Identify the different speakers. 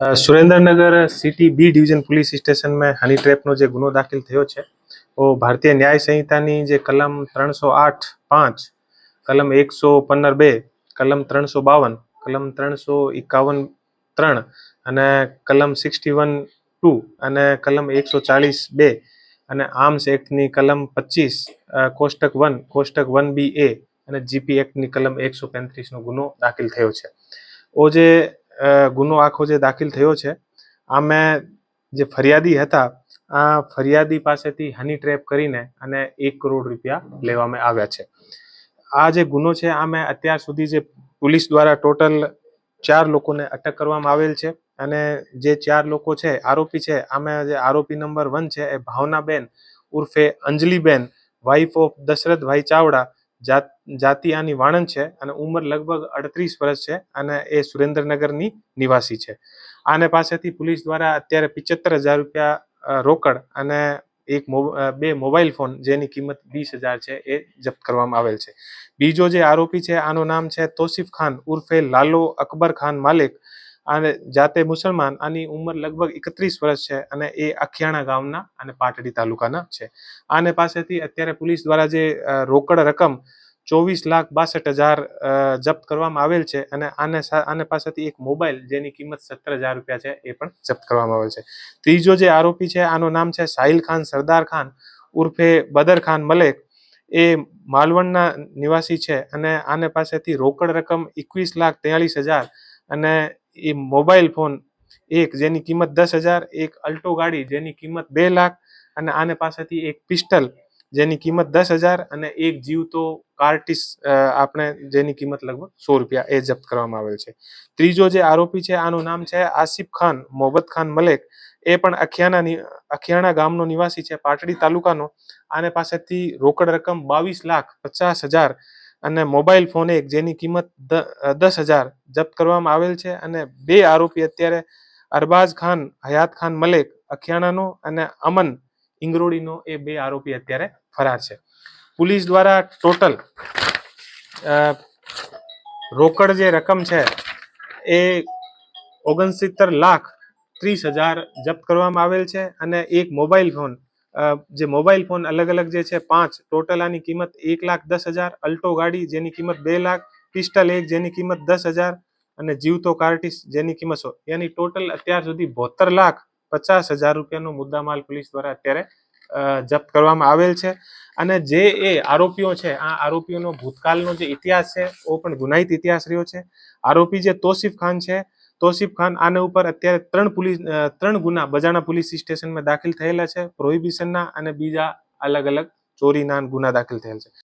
Speaker 1: Surendranagar city B division police સ્ટેશનમાં honey ટ્રેપનો જે ગુનો દાખલ થયો છે ઓ ભારતીય ન્યાય સંહિતાની જે કલમ ત્રણસો આઠ પાંચ, કલમ એકસો પંદર બે, કલમ ત્રણસો બાવન, કલમ ત્રણસો એકાવન ત્રણ અને કલમ સિક્સટી વન ટુ અને કલમ એકસો ચાલીસ બે અને આર્મ્સ એક્ટની કલમ પચીસ કોષ્ટક વન કોષ્ટક વન બી એ અને જીપી એક્ટની કલમ એકસો પેંત્રીસનો ગુનો દાખલ થયો છે. ઓ જે ગુનો આખો જે દાખલ થયો છે, આમાં જે ફરિયાદી હતા, આ ફરિયાદી પાસેથી હની ટ્રેપ કરીને અને એક કરોડ રૂપિયા લેવામાં આવ્યા છે. આ જે ગુનો છે, આમાં અત્યાર સુધી જે પોલીસ દ્વારા ટોટલ ચાર લોકોને અટક કરવામાં આવેલ છે અને જે ચાર લોકો છે, આરોપી છે, આમાં જે આરોપી નંબર વન છે એ ભાવનાબેન ઉર્ફે અંજલિબેન વાઇફ ઓફ દશરથભાઈ ચાવડા જાત જાતિ આની વાણંદ છે અને ઉંમર લગભગ અડત્રીસ વર્ષ છે અને એ સુરેન્દ્રનગરની નિવાસી છે. આને પાસેથી પોલીસ દ્વારા અત્યારે પિચોતેર હજાર રૂપિયા રોકડ અને એક બે મોબાઈલ ફોન જેની કિંમત વીસ હજાર છે એ જપ્ત કરવામાં આવેલ છે. બીજો જે આરોપી છે આનું નામ છે તોસિફ ખાન ઉર્ફે લાલો અકબર ખાન માલિક. અને જાતે મુસલમાન, આની ઉંમર લગભગ એકત્રીસ વર્ષ છે અને એ અખિયાણા ગામના અને પાટડી તાલુકાના છે. આને પાસેથી અત્યારે પોલીસ દ્વારા જે રોકડ રકમ ચોવીસ લાખ બાસઠ હજાર જપ્ત કરવામાં આવેલ છે અને આને આને પાસેથી એક મોબાઈલ જેની કિંમત સત્તર હજાર રૂપિયા છે એ પણ જપ્ત કરવામાં આવેલ છે. ત્રીજો જે આરોપી છે આનું નામ છે સાહિલ ખાન સરદાર ખાન ઉર્ફે બદર ખાન મલેક. એ માલવણના નિવાસી છે અને આને પાસેથી રોકડ રકમ એકવીસ લાખ તેયાળીસ હજાર અને એ મોબાઈલ ફોન એક જેની કિંમત દસ હજાર, એક અલ્ટો ગાડી જેની કિંમત બે લાખ અને આને પાસેથી એક પિસ્ટલ જેની કિંમત દસ હજાર અને એક જીવતો કાર્ટિસ આપણે જેની કિંમત લગભગ સો રૂપિયા એ જપ્ત કરવામાં આવેલ છે. ત્રીજો જે આરોપી છે, આનું નામ છે આસિફ ખાન મોહબ્બત ખાન મલેક. એ પણ અખિયાના અખિયાણા ગામનો નિવાસી છે, પાટડી તાલુકાનો. આને પાસેથી રોકડ રકમ બાવીસ લાખ પચાસ હજાર અને મોબાઈલ ફોન એક, જેની કિંમત દસ હજાર જપ્ત કરવામાં આવેલ છે અને બે આરોપી અત્યારે અરબાઝ ખાન, હયાત ખાન મલેક, અખિયાણાનો અને અમન ઇંગરોડીનો એ બે આરોપી અત્યારે ફરાર છે. પોલીસ દ્વારા ટોટલ રોકડ જે રકમ છે એ ઓગણસિત્તેર લાખ ત્રીસ હજાર જપ્ત કરવામાં આવેલ છે અને એક મોબાઈલ ફોન જે મોબાઈલ ફોન અલગ અલગ જે છે, પાંચ, ટોટલ આની કિંમત એક લાખ દસ હજાર, અલ્ટો ગાડી જેની કિંમત બે લાખ, પિસ્ટલ એક જેની કિંમત દસ હજાર અને જીવતો કાર્ટિસ જેની કિંમત સો. એની ટોટલ અત્યાર સુધી બોતેર લાખ પચાસ હજાર રૂપિયાનો મુદ્દામાલ પોલીસ દ્વારા અત્યારે જપ્ત કરવામાં આવેલ છે. અને જે એ આરોપીઓ છે, આ આરોપીઓનો ભૂતકાળનો જે ઇતિહાસ છે, ઓ પણ ગુનાહિત ઇતિહાસ રહ્યો છે. આરોપી જે તોસિફ ખાન છે તોસિફ ખાન આના ઉપર અત્યારે ત્રણ પોલીસ ત્રણ ગુના બજાણા પોલીસ સ્ટેશનમાં દાખલ થયેલા છે. પ્રોહિબિશનના અને બીજા અલગ અલગ ચોરીના ગુના દાખલ થયેલ છે.